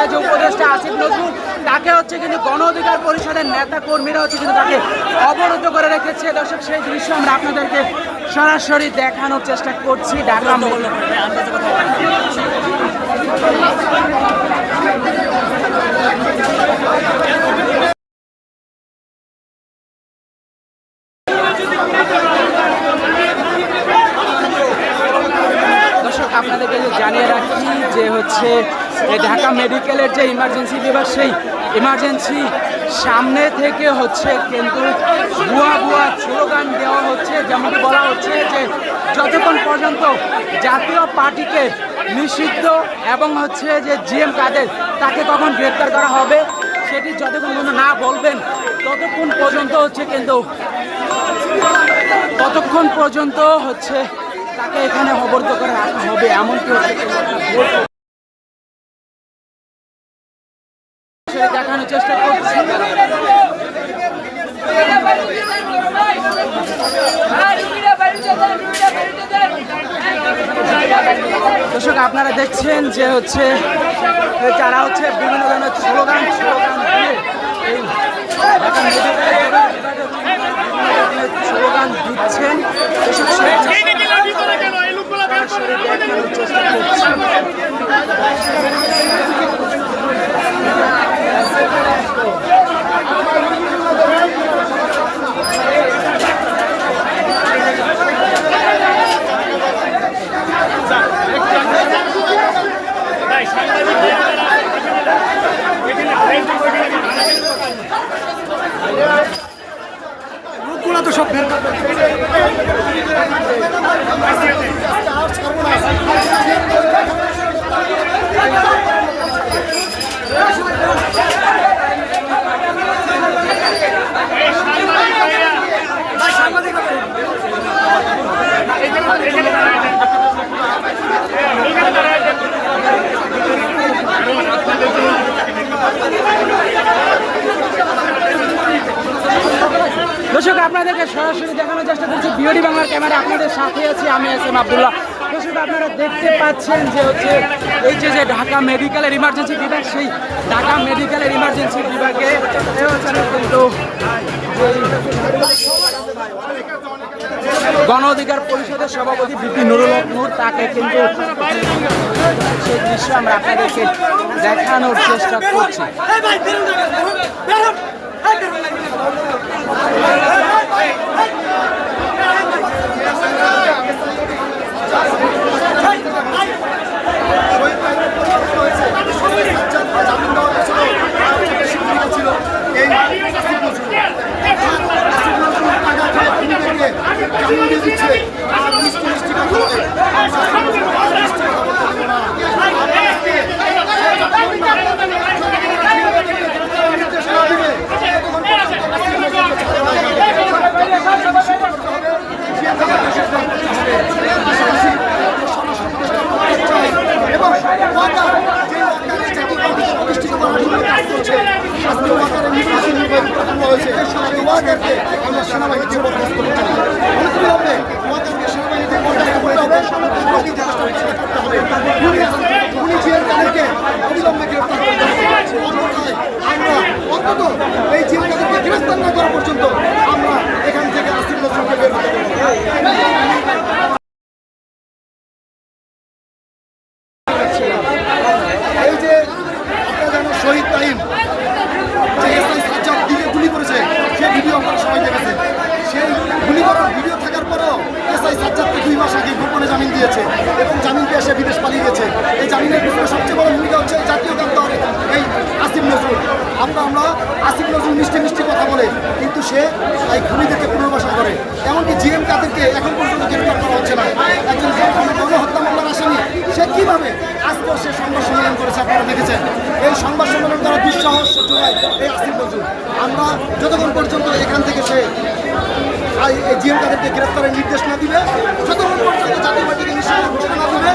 সরকারের যে উপদেষ্টা আসিফ নজরুল, তাকে হচ্ছে কিন্তু গণ অধিকার পরিষদের নেতা কর্মীরা হচ্ছে কিন্তু তাকে অবরুদ্ধ করে রেখেছে। দর্শক, সেই দৃশ্য আমরা আপনাদেরকে সরাসরি দেখানোর চেষ্টা করছি। ঢাকা দর্শক, আপনাদেরকে জানিয়ে রাখি যে হচ্ছে ঢাকা মেডিকেলের যে ইমার্জেন্সি বিভাগ সেই ইমার্জেন্সি সামনে থেকে হচ্ছে কিন্তু ভুয়া ভুয়া স্লোগান দেওয়া হচ্ছে যেমন বলা হচ্ছে যে যতক্ষণ পর্যন্ত জাতীয় পার্টিকে নিষিদ্ধ এবং হচ্ছে যে জিএম কাদের, তাকে কখন গ্রেপ্তার করা হবে, সেটি যতক্ষণ পর্যন্ত না বলবেন, ততক্ষণ পর্যন্ত হচ্ছে কিন্তু ততক্ষণ পর্যন্ত হচ্ছে তাকে এখানে অবরুদ্ধ করে রাখা হবে এমনকি হচ্ছে। দেখানোর চেষ্টা করছি। দর্শক, আপনারা দেখছেন যে হচ্ছে, যারা হচ্ছে বিভিন্ন ধরনের স্লোগান স্লোগান স্লোগান দিচ্ছেন। সরাসরি দেখানোর চেষ্টা করছি লোকগুলো তো সব বের করবে দর্শক আপনাদেরকে সরাসরি দেখানোর চেষ্টা করছি। বিওডি বাংলার ক্যামেরা আপনাদের সাথে আছি, আমি এস এম আবদুল্লাহ। দর্শক, আপনারা দেখতে পাচ্ছেন যে হচ্ছে এই যে যে ঢাকা মেডিকেলের ইমার্জেন্সি বিভাগ, সেই ঢাকা মেডিকেলের ইমার্জেন্সি বিভাগে গণ অধিকার পরিষদের সভাপতি বিপি নুরুল নূর, তাকে কিন্তু সেই দৃশ্য আমরা আপনাদেরকে দেখানোর চেষ্টা করছি। এবং ওয়াকারকে আমরা সেনাবাহিনীকে বরখাস্ত করতে হবে অনেকগুলো হবে ওয়াকারকে সেনাবাহিনীকে বরখাস্ত করতে হবে সরকারকে চেষ্টা করতে হবে উনি উনি জিএম কাদেরকে অবিলম্বে গ্রেফতার করতে হবে অন্যথায় আমরা অন্তত এই জিএম কাদেরকে গ্রেফতার না করা পর্যন্ত আমরা এখান থেকে আসিফ নজরুলকে বের হতে দেবো না। এই যে আপনারা জানেন শহীদ তাহিম যে এসআই সাজ্জাদ দিকে গুলি করেছে সেই ভিডিও আপনারা সবাই দেখেছেন সেই গুলি করার ভিডিও থাকার পরেও এসআই সাজ্জাদকে দুই মাস আগে গোপনে জামিন দিয়েছে এবং জামিন দিয়ে সে বিদেশ পালিয়ে গেছে এই জামিনের পিছনে সবচেয়ে বড় ভূমিকা হচ্ছে জাতীয় দল এই আসিফ নজরুল। আমরা আমরা আসিফ নজরুল মিষ্টি মিষ্টি কথা বলে, কিন্তু সে এই খুনিদেরকে পুনর্বাসন করে। এমনকি জিএম কাদেরকে এখন পর্যন্ত গ্রেফতার করা হচ্ছে না। একজন গণহত্যা মামলার আসামি, সে কীভাবে আজকেও সে সংবাদ সম্মেলন করেছে আপনারা দেখেছেন? এই সংবাদ সম্মেলন করা দুঃসাহস যোগায় এই আসিফ নজরুল। আমরা যতক্ষণ পর্যন্ত এখান থেকে সে জিএম তাদেরকে গ্রেফতারের নির্দেশ না দিবে যতক্ষণ পর্যন্ত জাতীয় পার্টিকে নিষিদ্ধ ঘোষণা না দিবে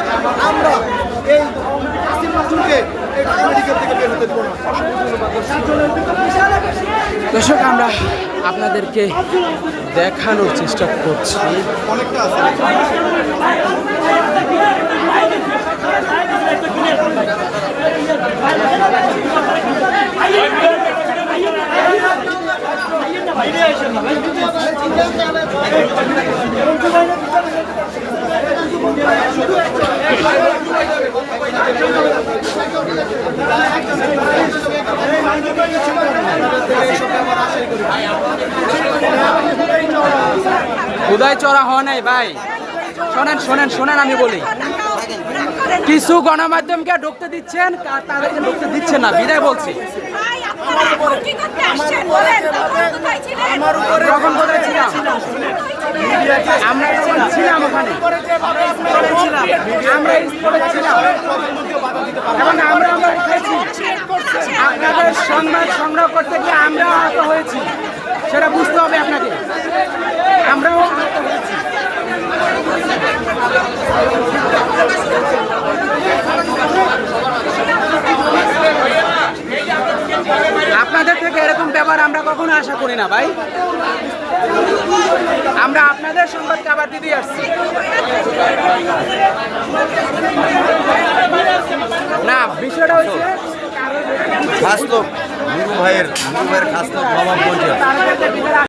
আমরা এই আসিফ নজরুলকে এই ঢাকা মেডিকেল থেকে বের হতে দেবো না। দর্শক আমরা আপনাদেরকে দেখানোর চেষ্টা করছি। অনেকটা আছে দর্শক উদয় চড়া হয় নাই, ভাই। শোনেন শোনেন শোনেন, আমি বলি। কিছু গণমাধ্যমকে ঢুকতে দিচ্ছেন তাদেরকে ঢুকতে দিচ্ছেন না, বিদায় বলছি। আমরা ওখানে আপনাদের সংবাদ সংগ্রহ করতে গিয়ে আমরাও আহত হয়েছি। সেটা বুঝতে হবে আপনাকে। আমরাও আপনাদের থেকে এরকম ব্যাপার আমরা কখনো আশা করি না, ভাই। আমরা আপনাদের সংবাদ কাবার দিতে আসছি। না, বিষয়টা হচ্ছে খাস লোক নুরু ভাইয়ের নুরু ভাইয়ের খাস লোক